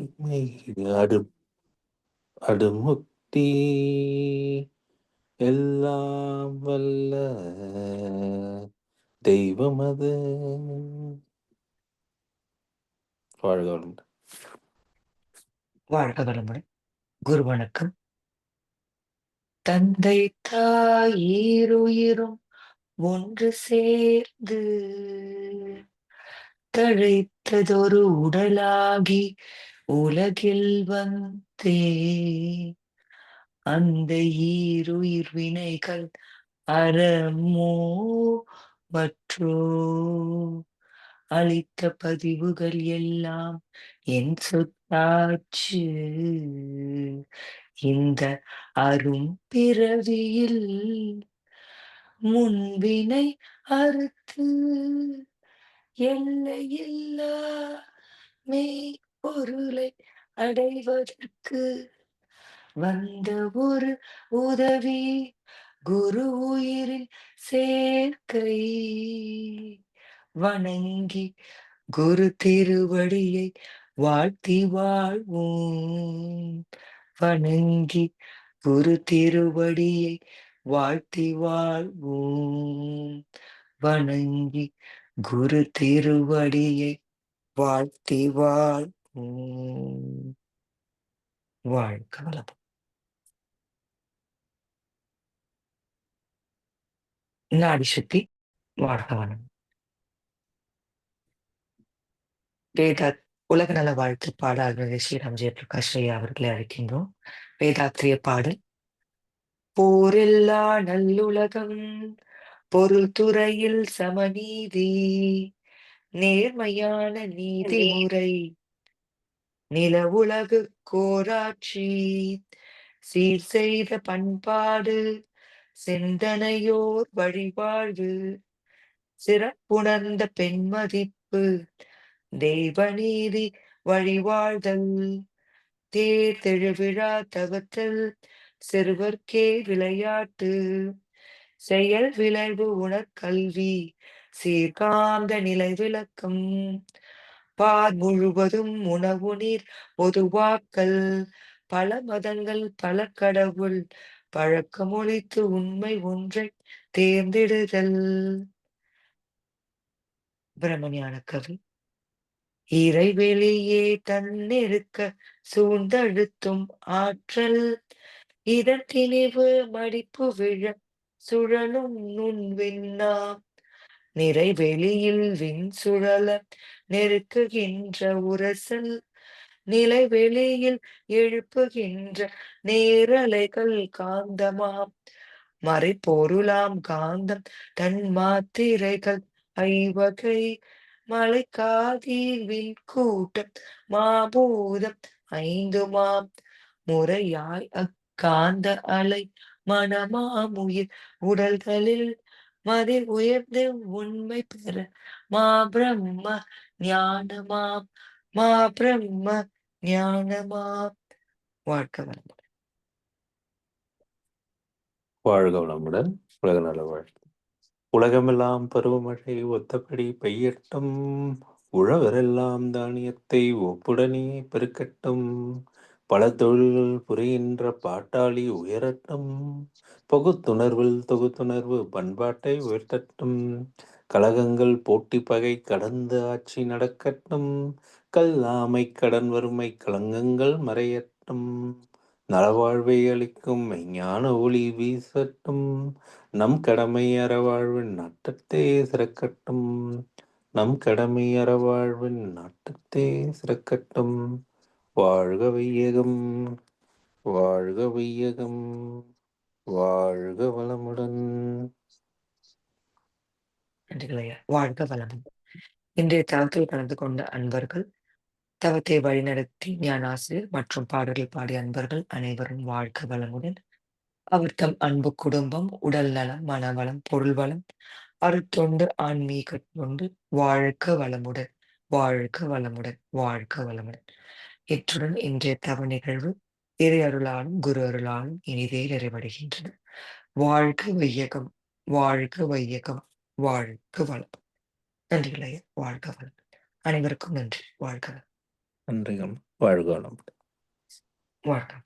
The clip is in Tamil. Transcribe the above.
அடிமை அடு அடுமுக்தி எல்லாம் வல்ல தெய்வம் அது வாழ்க வளமுடன். வாழ்க வளமுடன். குரு வணக்கம். தந்தை தாயிருயிரும் ஒன்று சேர்ந்து தழைத்ததொரு உடலாகி உலகில் வந்தே. அந்த ஈருயிர் வினைகள் அறமோ மற்றோ? அளித்த பதிவுகள் எல்லாம் என் சொத்தாச்சு. இந்த அரும் பிறவியில் முன்வினை அறுத்து எல்லையில்லா மெய் பொருளை அடைவதற்கு வந்த ஒரு உதவி குரு உயிரின் சேர்க்கை. வணங்கி குரு திருவடியை வாழ்த்தி வாழ்வோம். வணங்கி குரு திருவடியை வாழ்த்தி வாழ்வோம். வணங்கி குரு திருவடியை வாழ்த்தி வாழ் வாழ்க வளம் நாடி சுத்தி வாழ்க வளம் வேதா உலக நல வாழ்த்து பாடல்கள் ஸ்ரீராம் ஜெயபிரகாஷ் ஐயா அவர்களை அழைக்கின்றோம். வேதாத்திரிய பாடல். போரில்லா நல்லுலகம் பொருள் துறையில் சமநீதி நேர்மையான நீதி முறை நில உலகு கோராட்சி. சீர் செய்த பண்பாடு சிந்தனையோர் வழிவாழ்வு சிறப்புணர்ந்த பெண்மதிப்பு தெய்வநீதி வழிவாழ்தல். தேர் திருவிழா தவத்தல் சிறுவர்க்கே விளையாட்டு. செயல் விளைவு உணர்கல்வி சீர்காந்த நிலை விளக்கம். பார் முழுவதும் உணவு நீர் பொதுவாக்கல். பல மதங்கள் பல கடவுள் பழக்கமொழித்து உண்மை ஒன்றை தேர்ந்தெடுதல். பிரம்மஞான கவி இறைவெளியே தன்னிருக்க சூழ்ந்தழுத்தும் ஆற்றல். இதன் திணிவு மடிப்பு விழ சுழலும் நுண் நிறை நிறைவெளியில் விண் சுழல நெருக்குகின்ற உரசல் நிலை வெளியில் எழுப்புகின்ற நேரலைகள் காந்தமாம். மறைப்பொருளாம் காந்தம் தன் மாத்திரைகள் ஐவகை மலை காதீர்வின் கூட்டம் மாபூதம் ஐந்துமாம். முறையாய் அக்காந்த அலை மனமாமுயிர் உடல்களில் மதி உயர்ந்து உண்மை பெற. மா பிரம்ம ஞானமாம். மா பிரம்ம ஞானமாம். வாழ்க வளமுடன். வாழ்க வளமுடன். உலக நல வாழ்க உலகமெல்லாம் பருவமழை ஒத்தபடி பெய்யட்டும். உழவரெல்லாம் தானியத்தை ஒப்புடனே பெருக்கட்டும். பல தொழில்கள் புரிகின்ற பாட்டாளி உயரட்டும். பகுத்துணர்வில் தொகுத்துணர்வு பண்பாட்டை உயர்த்தட்டும். கழகங்கள் போட்டி பகை கடந்து ஆட்சி நடக்கட்டும். கல்லாமை கடன் வறுமை கலங்கங்கள் மறையட்டும். நலவாழ்வை அளிக்கும் மெய்ஞான ஒளி வீசட்டும். நம் கடமை அறவாழ்வின் நாட்டத்தே சிறக்கட்டும். நம் கடமை அறவாழ்வின் நாட்டத்தே சிறக்கட்டும். வாழ்க வையகம் வாழ்க வையகம் வாழ்க வளமுடன். வாழ்க வளமுடன். இன்றைய தவத்தில் கலந்து கொண்ட அன்பர்கள் தவத்தை வழிநடத்தி ஞானாசிரியர் மற்றும் பாடல்கள் பாடிய அன்பர்கள் அனைவரும் வாழ்க வளமுடன். அவர் தம் அன்பு குடும்பம் உடல் நலம் மனவளம் பொருள் வளம் அருத்தொண்டு ஆன்மீக தொண்டு வாழ்க வளமுடன் வாழ்க வளமுடன் வாழ்க வளமுடன். இத்துடன் இன்றைய தவ நிகழ்வு இறை அருளாலும் குரு அருளாலும் இனிதே நிறைவடைகின்றன. வாழ்க வையகம் வாழ்க வையகம் வாழ்க வளம். நன்றிகள் ஐயா வாழ்க வளம். அனைவருக்கும் நன்றி வாழ்க வளம். நன்றிகள் வாழ்க வளமுடன் வணக்கம்.